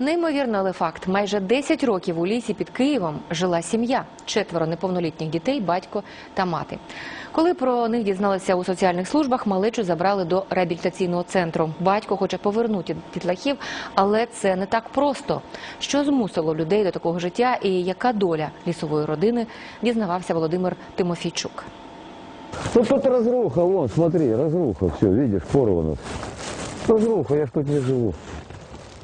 Неймовірно, але факт. Майже 10 років у лісі під Києвом жила сім'я. Четверо неповнолітніх дітей, батько та мати. Коли про них дізналися у соціальних службах, малечу забрали до реабілітаційного центру. Батько хоче повернути дітлахів, але це не так просто. Що змусило людей до такого життя і яка доля лісової родини, дізнавався Володимир Тимофійчук. Ну тут разруха, вон, смотри, разруха, все, видишь, порвано. Разруха, я ж тут не живу.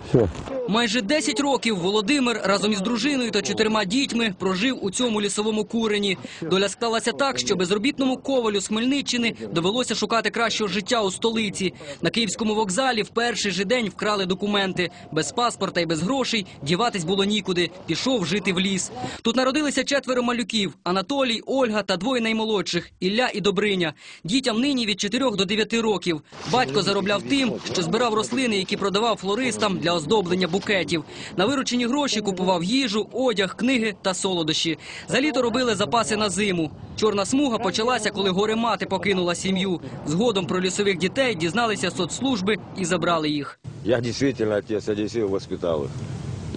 Все. Майже 10 років Володимир разом із дружиною та чотирма дітьми прожив у цьому лісовому курені. Доля склалася так, що безробітному ковалю з Хмельниччини довелося шукати кращого життя у столиці. На київському вокзалі в перший же день вкрали документи. Без паспорта і без грошей діватись було нікуди. Пішов жити в ліс. Тут народилися четверо малюків: Анатолій, Ольга та двоє наймолодших Ілля і Добриня. Дітям нині від 4 до 9 років. Батько заробляв тим, що збирав рослини, які продавав флористам для оздоблення букетів. На виручені гроші купував їжу, одяг, книги та солодощі. За літо робили запаси на зиму. Чорна смуга почалася, коли горе мати покинула сім'ю. Згодом про лісових дітей дізналися соцслужби і забрали їх. Я действительно отец Одиссею воспитал их.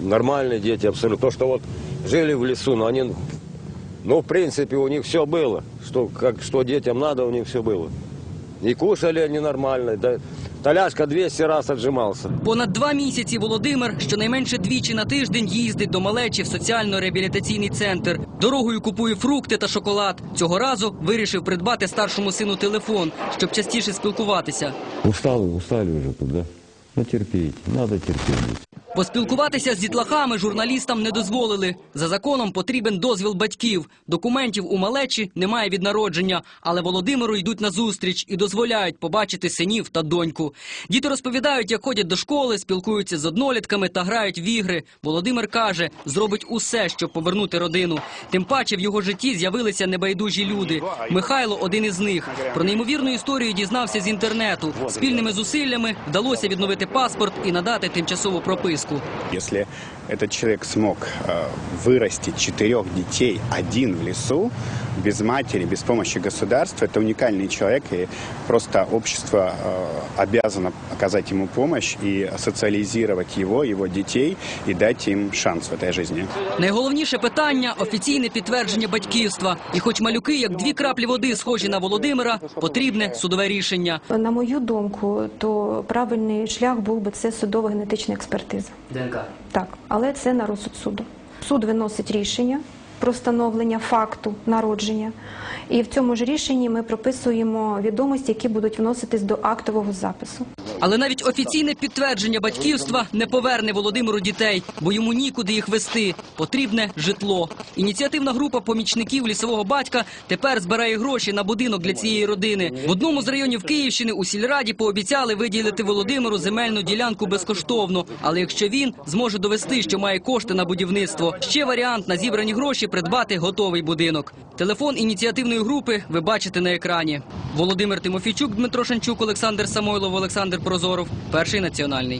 Нормальные дети абсолютно. То, что вот жили в лесу, но они, ну, в принципе, у них все было. Что, как, что детям надо, у них все было. И кушали они нормально. Да, Толяшка 200 раз отжимался. Понад два місяці Володимир щонайменше двічі на тиждень їздить до малечі в соціально-реабілітаційний центр. Дорогою купує фрукти та шоколад. Цього разу вирішив придбати старшому сину телефон, щоб частіше спілкуватися. Устали, устали вже тут, да? Ну терпіть, надо терпеть. Поспілкуватися з дітлахами журналістам не дозволили. За законом потрібен дозвіл батьків. Документів у малечі немає від народження, але Володимиру йдуть на зустріч і дозволяють побачити синів та доньку. Діти розповідають, як ходять до школи, спілкуються з однолітками та грають в ігри. Володимир каже, зробить усе, щоб повернути родину. Тим паче в його житті з'явилися небайдужі люди. Михайло один із них. Про неймовірну історію дізнався з інтернету. Спільними зусиллями вдалося відновити паспорт і надати тимчасову прописку Если этот человек смог э, вырастить четырех детей один в лесу, без матери, без помощи государства, это уникальный человек, и просто общество э, обязано оказать ему помощь и социализировать его, его детей и дать им шанс в этой жизни. Найголовніше питання офіційне підтвердження батьківства. І хоч малюки, як дві краплі води, схожі на Володимира, потрібне судове рішення. На мою думку, то правильний шлях був би це судова генетична експертиза. ДНК. Так, але це на розсуд суду. Суд виносить рішення про встановлення факту народження, і в цьому ж рішенні ми прописуємо відомості, які будуть вноситись до актового запису. Але навіть офіційне підтвердження батьківства не поверне Володимиру дітей, бо йому нікуди їх вести. Потрібне житло. Ініціативна група помічників лісового батька тепер збирає гроші на будинок для цієї родини. В одному з районів Київщини у сільраді пообіцяли виділити Володимиру земельну ділянку безкоштовно. Але якщо він зможе довести, що має кошти на будівництво, ще варіант на зібрані гроші придбати готовий будинок. Телефон ініціативної групи ви бачите на екрані. Володимир Тимофійчук, Дмитро Шанчук, Олександр Самойлов, Олександр Прозоров. Перший національний.